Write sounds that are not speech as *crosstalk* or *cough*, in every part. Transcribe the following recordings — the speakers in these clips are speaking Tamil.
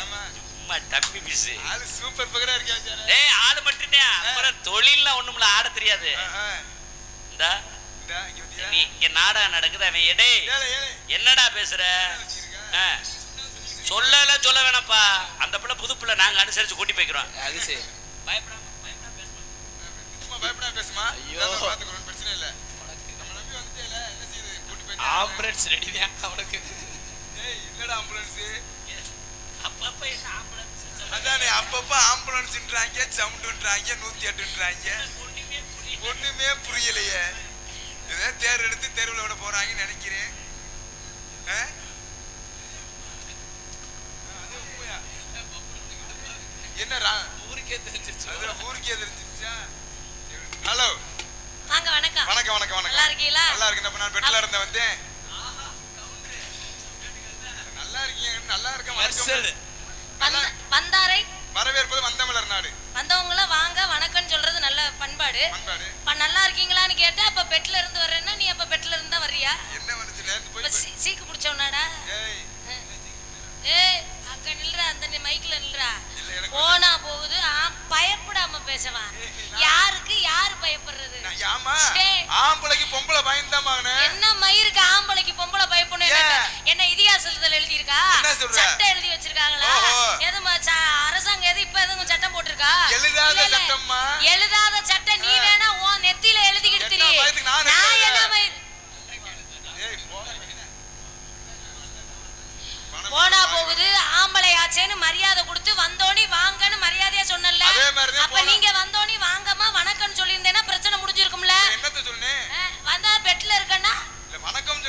சும்மா டம்மி பீஸ் ஆளு சூப்பர் பகரா இருக்கியா டேய் ஆளு மட்டும்தான் அப்புறம் தொழில்லாம் ஒண்ணுமில்ல ஆட தெரியாது. இந்தா. நீ இங்க நாடகம் நடக்குது அவன் எடே என்னடா பேசுற. சொல்லல சொல்ல வேணாம்ப்பா. அந்த பிள்ளை புது பிள்ளை நாங்க அனுசரிச்சு கூட்டி போய்க்கிறோம். அது சரி. பயப்படாம பயப்படாம பேசுமா? ஐயோ. பிரச்சனை இல்ல. ஆம்புலன்ஸ் ரெடி தான் அவனுக்கு ஏய் என்னடா ஆம்புலன்ஸ் அப்பப்ப என்ன ஆம்புலன்ஸ் சொல்ல அதானே அப்பப்ப ஆம்புலன்ஸ்ன்றாங்க சவுண்டுன்றாங்க நூத்தி எட்டுன்றாங்க. ஒண்ணுமே புரியல. ஒண்ணுமே புரியலையே. ஏதோ தேர் எடுத்து தெருவில் விட போறாங்கன்னு நினைக்கிறேன்? என்னடா? ஊருக்கே தெரிஞ்சிருச்சு. ஊருக்கே தெரிஞ்சிருச்சா? ஹலோ. வாங்க வணக்கம். வணக்கம் வணக்கம் வணக்கம். நல்லா இருக்கீங்களா? நல்லா நான் பெட்ல இருந்த வந்தேன். நல்லா இருக்கீங்க. நல்லா இருக்க மெர்சல் வந்த- வந்தாரை. வரவேற்பது வந்தமிழர் நாடு. வந்தவங்கள வாங்க வணக்கம்னு சொல்றது நல்ல பண்பாடு. நல்லா இருக்கீங்களான்னு கேட்டா அப்ப பெட்ல இருந்து வர்றேன்னா நீ அப்ப பெட்ல இருந்து தான் வர்றியா? என்ன வந்துச்சு? நேத்து போய் சீக்கு பிடிச்சவனாடா? ஏய். ஏய் அங்க நில்றா அந்த நி- மைக்ல நில்றா. போனா போகுது பயப்படாம பேசவா. யாருக்கு யாரு பயப்படுறது. ஆம்பளைக்கு பொம்பளை பயந்தாமாங்கண்ணே என்ன மயிருக்கு ஆம்பளைக்கு பொம்பளை பயப்படணும் ஏன்? என்ன- என்ன இதிகாசத்துல எழுதி இருக்கா என்ன சொல்ற? சட்டம் எழுதி வச்சிருக்காங்களா. எதுமா அரசாங்கம் எது இப்ப எதுவும் சட்டம் போட்டிருக்கா எழுதாத. சட்டம்மா. எழுதாத சட்டம் நீ வேணா உன் நெத்தியில எழுதிக்கிட்டு என்ன திரி. பயத்துக்கு நான் நான் எழுதல. என்ன மயிர் ஏய் போடா பணம் போனா வாங்கி- போகுது ஆம்பளை ஆச்சேன்னு மரியாதை கொடுத்து வந்தோனி வாங்கன்னு மரியாதையா சொன்னல அதே மாதிரிதான் அப்ப போனா- நீங்க வந்தோனி வாங்கம்மா வணக்கம்னு சொல்லியிருந்தேன்னா பிரச்சனை முடிஞ்சிருக்கும்ல என்னத்த சொன்னேன் அஹ், வந்தா பெட்ல இருக்கேன்னா இல்ல வணக்கம்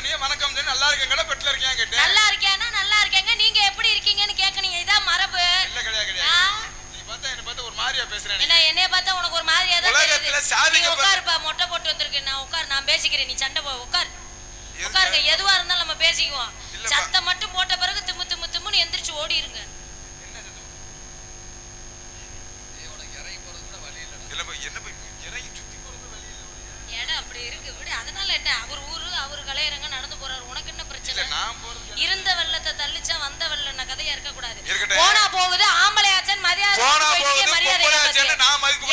சொன்னி நல்லா இருக்கீங்களா பெட்ல இருக்கியா கேட்டேன் நல்லா இருக்கேன்னா நல்லா இருக்கேங்க நீங்க எப்படி இருக்கீங்கன்னு கேட்கறீங்க இதான் மரபு. இல்ல கிடையாது? கிடையாது. நீ பார்த்தா என்ன பார்த்தா ஒரு மாதிரியா பேசுறேன் என்ன என்னைய பார்த்தா உனக்கு ஒரு மாதிரியா தான் உலகத்துல ப- உட்காருப்பா மொட்டை போட்டு வந்திருக்கு நான் உட்கார் நான் பேசிக்கிறேன். நீ சண்டை போ உட்கார்? உட்காருங்க. எதுவா இருந்தாலும் நம்ம பேசிக்குவோம். சத்தம் மட்டும் போட்ட பிறகு திம்மு திம்மு திம்முன்னு எந்திரிச்சு ஓடிருங்க. இல்ல போய் என்ன போய் இறங்கி சுத்தி போறது வழி இல்ல. இடம் அப்படி இருக்கு. விடு. அதனால என்ன? அவர் கலையரங்க நடந்து போறாரு. உனக்கு என்ன பிரச்சனை? இருந்த வெள்ளத்தை தள்ளிச்சா வந்த வெள்ளம் கதையா இருக்க கூடாது. போனா போகுது ஆம்பளை ஆச்சன் மரியாதை மரியாதை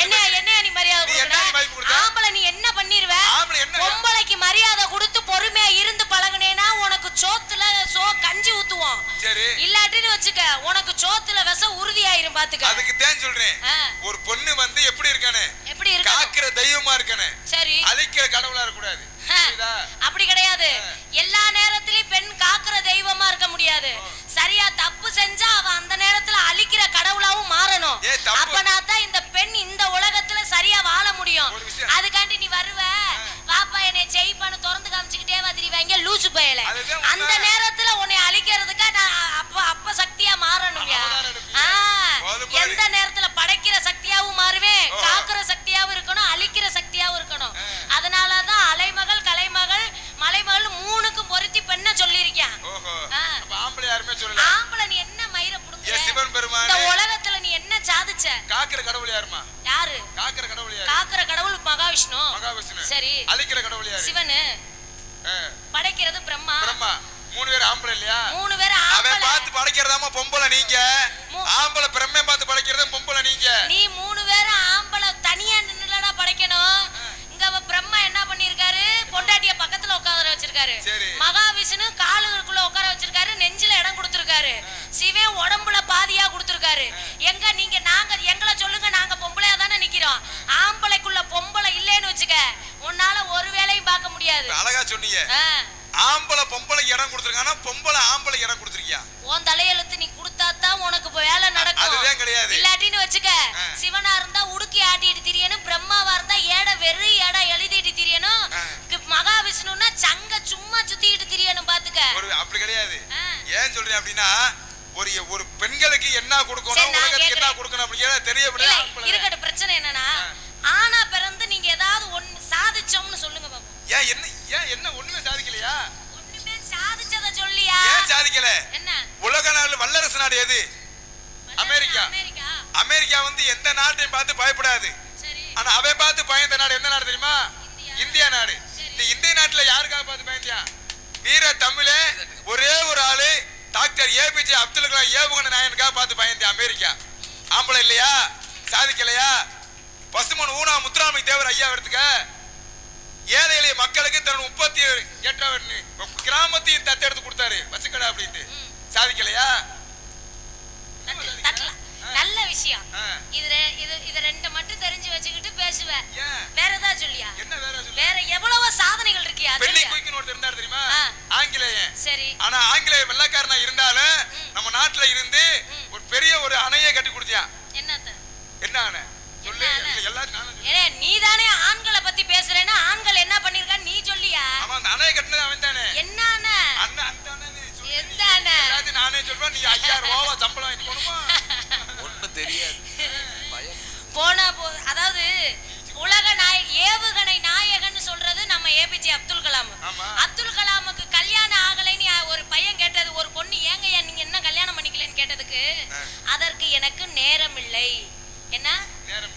என்ன. என்ன நீ மரியாதை கொடுக்குற? கொடுக்க? ஆம்பளை நீ என்ன பண்ணிருவ? பொம்பளைக்கு மரியாதை கொடுத்து பொறுமையா இருந்து பழகுனேனா உனக்கு சோத்துல சோ கஞ்சி ஊத்துவோம். இல்லாட்டின்னு வச்சுக்க உனக்கு சோத்துல விஷ உறுதியாயிரும் பாத்துக்க. அதுக்கு தான் சொல்றேன். ஒரு பொண்ணு வந்து எப்படி இருக்கானே? எப்படி இருக்கு காக்கிற தெய்வமா இருக்கானே? சரி. அழிக்கிற கடவுளா இருக்கக்கூடாது. ஆ, புரியுதா? அப்படி கிடையாது. எல்லா நேரத்திலயும் பெண் காக்குற தெய்வமா இருக்க முடியாது. சரியா தப்பு செஞ்சா அவ அந்த நேரத்துல அழிக்கிற கடவுளாவும் மாறணும். ஏய், தப்பு. அப்பனா தான் இந்த பெண் இந்த உலகத்துல சரியா வாழ முடியும் ஒரு விஷயம். அதுக்காண்டி நீ வருவ வாப்பா என்னை செய்ப்பான்னு திறந்து காமிச்சுக்கிட்டே வந்துருவாங்க லூசு பயல அதுதான் உண்மை. அந்த நேரத்துல உன்னை அழிக்கிறதுக்கு நான் அப்ப அப்ப சக்தியா மாறணும்யா அவதாரம் எடுப்பீங்க. ஆ, போதும் பாரு. எந்த நேரத்துல படைக்கிற சக்தியாவும் மாறுவேன் ஓஹோ. காக்குற சக்தியாவும் இருக்கணும் அழிக்கிற சக்தியாவும் இருக்கணும் அதனாலதான் அலைமகள் கலைமகள் மலைமகள் மூணுக்கும் பொருத்தி பெண்ண சொல்லியிருக்கேன் ஓஹோ ஆ. அப்ப ஆம்பளை யாருமே சொல்லல ஆம்பளை நீ என்ன மயிர புடுங்குற ஏ சிவன் பெருமானே. இந்த உலகத்துல நீ என்ன சாதிச்ச காக்கிற கடவுள் யாருமா யாரு? காக்கிற கடவுள் யாரு? காக்குற கடவுள் மகாவிஷ்ணு. மகாவிஷ்ணு. சரி. அழிக்கிற கடவுள் யாரு? சிவனு. படைக்கிறது பிரம்மா. பிரம்மா. மூணு பேர் ஆம்பளை இல்லையா? மூணு பேர் அவன் பார்த்து படைக்கிறதாம பொம்பளை நீங்க. ஆம்பளை பிரம்மை பார்த்து படைக்கிறதும் பொம்பளை நீங்க. நீ மூணு பேரும் ஆம்பளை தனியா நின்னுலடா படைக்கணும். இங்க பிரம்மா என்ன பண்ணிருக்காரு? பொண்டாட்டிய பக்கத்துல உட்கார வச்சிருக்காரு. சரி. மகாவிஷ்ணு காலுக்குள்ள உட்கார வச்சிருக்காரு. நெஞ்சில இடம் கொடுத்திருக்காரு. சிவன் உடம்புல பாதியா கொடுத்திருக்காரு. எங்க நீங்க நாங்க எங்களை சொல்லுங்க நாங்க பொம்பளையா தானே நிக்கிறோம். ஆம்பளைக்குள்ள பொம்பளை இல்லைன்னு வச்சுக்க உன்னால ஒரு வேலையும் பார்க்க முடியாது. அழகா சொன்னீங்க. ஆம்பளை பொம்பளை இடம் கொடுத்துருக்கானா பொம்பளை ஆம்பளை இடம் கொடுத்துருக்கியா? உன் தலையெழுத்து நீ கொடுத்தா தான் உனக்கு இப்ப வேலை நடக்கும். அதுதான் கிடையாது. இல்லாட்டின்னு வச்சுக்க. சிவனா இருந்தா உடுக்கி ஆட்டிட்டு திரியணும் பிரம்மாவா இருந்தா ஏட வெறு ஏட எழுதிட்டு திரியணும். மகாவிஷ்ணுன்னா சங்க சும்மா சுத்திட்டு திரியணும் பாத்துக்க. அப்படி கிடையாது. ஏன் சொல்றேன் அப்படின்னா ஒரு ஒரு பெண்களுக்கு என்ன கொடுக்கணும் உலகத்துக்கு என்ன. கொடுக்கணும் அப்படிங்கிறத தெரிய இருக்கட்டும் பிரச்சனை என்னன்னா ஆனா பிறந்து நீங்க ஏதாவது ஒண்ணு சாதிச்சோம்னு சொல்லுங்க பாப்போம். ஏன் என்ன ஏன் என்ன ஒண்ணுமே சாதிக்கலையா? ஒண்ணுமே சாதிச்சத சொல்லியா? ஏன் சாதிக்கல? என்ன? உலக நாடு வல்லரசு நாடு எது? அமெரிக்கா. அமெரிக்கா? வந்து எந்த நாட்டையும் பார்த்து பயப்படாது. ஆனா அவன் பார்த்து பயந்த நாடு எந்த நாடு தெரியுமா? இந்தியா. நாடு. இந்த இந்திய நாட்டுல யாருக்காக பார்த்து பயந்தியா? வீர தமிழே ஒரே ஒரு ஆளு டாக்டர் ஏபிஜே அப்துல் கலாம் ஏவுகணை நாயனுக்காக பார்த்து பயந்தேன் அமெரிக்கா. ஆம்பளை இல்லையா? சாதிக்கலையா? பசுமன் ஊனா முத்துராமலிங்க தேவர் ஐயா எடுத்துக்க. ஏழை எளிய மக்களுக்கு தன் முப்பத்தி எட்டாவது கிராமத்தையும் தத்தெடுத்து கொடுத்தாரு. வச்சுக்கடா அப்படின்ட்டு. சாதிக்கலையா. நல்ல விஷயம். இது இது இது ரெண்டு மட்டும் தெரிஞ்சு வச்சுக்கிட்டு பேசுவேன் வேற ஏதாவது சொல்லியா? என்ன வேற வேற எவ்வளவோ சாதனைகள் இருக்கியா பெண்ணை குயிக்குன்னு ஒருத்தர் இருந்தார் தெரியுமா. ஆங்கிலேயன். சரி. ஆனா ஆங்கிலேய வெள்ளக்காரனா இருந்தாலும் நம்ம நாட்டுல இருந்து ஒரு பெரிய ஒரு அணையை கட்டி கொடுத்தியான் என்னத்த என்ன அணை? சொல்லு என்ன எல்லாரும் நீ தானே ஆண்களை பத்தி பேசுறேன்னா ஆண்கள் என்ன பண்ணிருக்கான்னு நீ சொல்லியா? அவன் அந்த அணையை கட்டினது அவன் தானே. என்னன்னு அண்ணன் அந்த அண்ணன் நீ சொல்லு. நானே சொல்றேன் நீ ஐயாயிரம் ரூபாவா சம்பளம் வாங்கிட்டு போகணுமா? *laughs* ஒண்ணும் தெரியாது. போனா போ அதாவது உலக நாய ஏவுகணை நாயகன்னு சொல்றது நம்ம ஏபிஜே அப்துல் கலாம். அப்துல் கலாமுக்கு கல்யாணம் ஆகலைன்னு ஒரு பையன் கேட்டது ஒரு பொண்ணு ஏங்க நீங்க என்ன கல்யாணம் பண்ணிக்கலன்னு கேட்டதுக்கு. அதற்கு எனக்கு நேரம் இல்லை என்ன?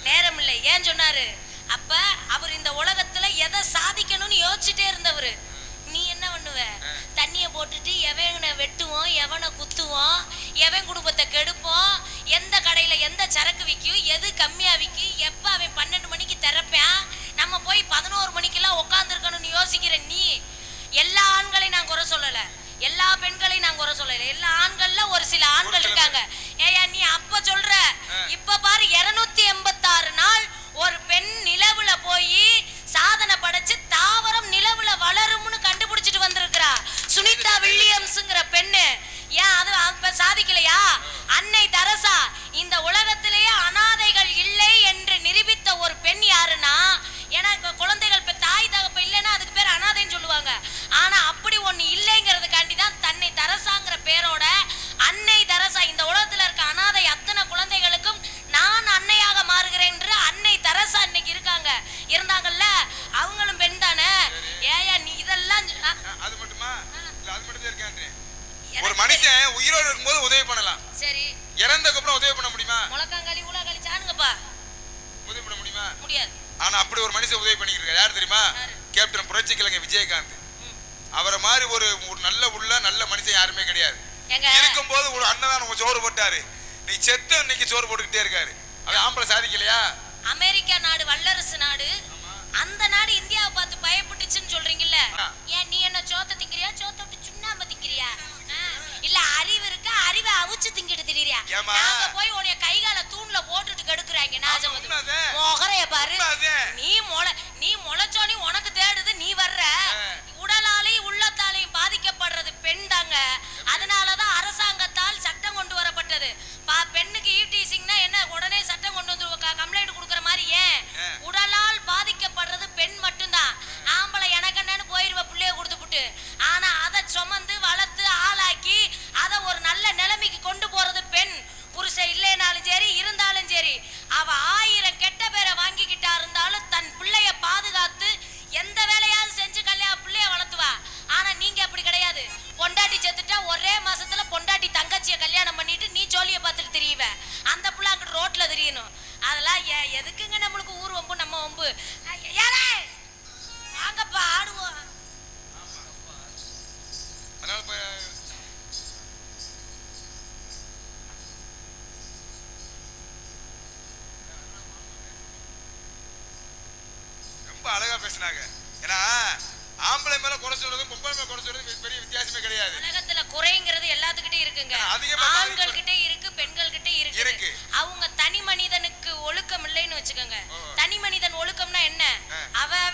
நேரம் இல்லை. ஏன் சொன்னாரு? அப்ப அவர் இந்த உலகத்துல விற்கும் எது கம்மியா விற்கும் எப்ப அவன் பன்னெண்டு மணிக்கு திறப்பான்? நம்ம போய் பதினோரு மணிக்கெல்லாம் உட்காந்துருக்கணும்னு யோசிக்கிற நீ எல்லா ஆண்களையும் நான் குறை சொல்லல. எல்லா பெண்களையும் நான் குறை சொல்லல. எல்லா ஆண்கள்ல ஒரு சில ஆண்கள் இருக்காங்க. ஏயா நீ அப்ப சொல்ற? இப்ப பாரு இருநூத்தி எண்பத்தாறு நாள் ஒரு பெண் நிலவுல போய் சாதனை படைச்சு தாவரம் நிலவுல வளரும்னு கண்டுபிடிச்சிட்டு வந்திருக்கிறா. சுனிதா வில்லியம்ஸ்ங்கிற பெண்ணு. ஏன் அது அப்ப சாதிக்கலையா அன்னை தரசா இந்த உலகத்திலேயே அனாதைகள் இல்லை என்று நிரூபித்த ஒரு பெண் யாருன்னா ஏன்னா இப்ப குழந்தைகள் இப்ப தாய் தகப்ப இல்லைன்னா அதுக்கு பேர் அனாதைன்னு சொல்லுவாங்க ஆனா அப்படி ஒண்ணு இல்லைங்கிறதுக்காண்டி தான் தன்னை தரசாங்கிற பேரோட அன்னை தரசா இந்த உலகத்துல இருக்க அனாதை அத்தனை குழந்தைகளுக்கும் நான் அன்னையாக மாறுகிறேன் என்று அன்னை தரசா இன்னைக்கு இருக்காங்க இருந்தாங்கல்ல அவங்களும் பெண் தானே ஏயா நீ இதெல்லாம் சொ- ஆ, ஆ, அது மட்டுமா இல்ல அது மட்டும் தான் இருக்கான்றேன் ஒரு எனக்கு மனுஷன் உயிரோடு இருக்கும்போது உதவி பண்ணலாம் சரி இறந்ததுக்கு அப்புறம் உதவி பண்ண முடியுமா? முளக்காங்களி ஊழக்காளி சாணுங்கப்பா. உதவி பண்ண முடியுமா? முடியாது. ஆனா அப்படி ஒரு மனுஷன் உதவி பண்ணிக்கிட்டு இருக்காரு. யார் தெரியுமா? கேப்டன் புரட்சி கிழங்கு விஜயகாந்த் அவரை மாதிரி ஒரு ஒரு நல்ல உள்ள நல்ல மனுஷன் யாருமே கிடையாது. இருக்கும்போது ஒரு அண்ணன் சோறு போட்டாரு. நீ செத்து இன்னைக்கு சோறு போட்டுக்கிட்டே இருக்காரு. அவன் ஆம்பளை சாதிக்கலையா? அமெரிக்கா நாடு வல்லரசு நாடு. அந்த நாடு இந்தியாவை பார்த்து பயப்பட்டுச்சுன்னு சொல்றீங்கல்ல. ஏன் நீ என்ன சோத்த திங்கிறியா சோத்த விட்டு சுண்ணாம்பு திங்கிறியா இல்ல அறிவு இருக்கா? அறிவை அவிச்சு திங்கிட்டு? நாங்க போய் உன்னைய கைகால தூண்ல போட்டுட்டு கெடுக்குறாங்க. மொகரைய பாரு. உண்மைதே. நீ மொள நீ முளைச்சோனி உனக்கு தேடுது நீ வர்ற. உடலாலையும் உள்ளத்தாலையும் பாதிக்கப்படுறது பெண் தாங்க அதனாலதான் அரசாங்கத்தால் சட்டம் கொண்டு வரப்பட்டது. பா பெண்ணுக்கு ஈட்டிசிங்னா என்ன உடனே சட்டம் கொண்டு வந்து கம்ப்ளைண்ட் கொடுக்குற மாதிரி ஏன் ஆ. உடலால் பாதிக்கப்படுறது பெண் மட்டும்தான் ஆம்பளை எனக்கு என்னன்னு போயிருவ பிள்ளைய கொடுத்துப்புட்டு ஆனா அதை சுமந்து வளர்த்து ஆளாக்கி அதை ஒரு நல்ல நிலைமைக்கு கொண்டு போறது பெண் புருஷன் இல்லைனாலும் சரி இருந்தாலும் சரி அவ ஆயிரம் கெட்ட பேரை வாங்கிக்கிட்டா இருந்தாலும் தன் பிள்ளைய பாதுகாத்து எந்த வேலையாவது செஞ்சு கல்யாணம் பிள்ளைய வளர்த்துவா ஆனா நீங்க அப்படி கிடையாது பொண்டாட்டி செத்துட்டா ஒரே மாசத்துல பொண்டாட்டி தங்கச்சிய கல்யாணம் பண்ணிட்டு நீ ஜோலிய பார்த்துட்டு தெரியவ அந்த புள்ள அங்கிட்டு ரோட்ல தெரியணும் அதெல்லாம் எ- எதுக்குங்க நம்மளுக்கு ஊர் வம்பு நம்ம வம்பு ஐய, யாரே வாங்கப்பா ஆடுவோம் அதனால இப்ப ரொம்ப அழகா பேசுனாங்க. ஏன்னா ஆம்பளை மேல குறை சொல்றதும் பொம்பளை மேல குறை சொல்றதும் பெரிய வித்தியாசமே கிடையாது. உலகத்துல குறைங்கிறது எல்லாத்துக்கிட்டே இருக்குங்க. ஆண்கள் கிட்ட இருக்கு பெண்கள் கிட்ட இருக்கு. அவங்க தனி மனிதனுக்கு ஒழுக்கம் இல்லைன்னு வச்சுக்கோங்க. தனி மனிதன் ஒழுக்கம்னா என்ன? ஆ. அவன்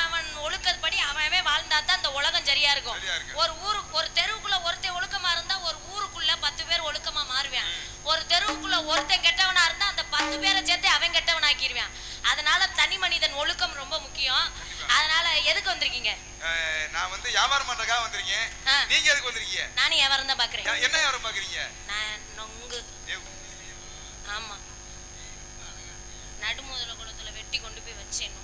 அவன் ஒழுக்கப்படி அவன் வாழ்ந்தா தான் இந்த உலகம் சரியா இருக்கும். ஒரு ஊரு ஒரு தெருவுக்குள்ள ஒருத்தன் ஒழுக்கமா இருந்தா ஒரு ஊருக்குள்ள பத்து பேர் ஒழுக்கமா மாறுவான். ஒரு தெருவுக்குள்ள ஒருத்தன் கெட்டவனா இருந்தா அந்த பத்து பேரை சேர்த்து அவன் கெட்டவன் ஆக்கிடுவான் அதனால தனி மனிதன் ஒழுக்கம் ரொம்ப முக்கியம். அதனால எதுக்கு வந்திருக்கீங்க? நான் வந்து வியாபாரம் பண்றதுக்காக வந்திருக்கேன். நீங்க எதுக்கு வந்திருக்கீங்க? நானும் வியாபாரம் தான் பாக்குறேன். என்ன வியாபாரம் பாக்குறீங்க? நான் நொங்கு. ஆமா. நடுமுதல குளத்துல வெட்டி கொண்டு போய் வச்சேன்.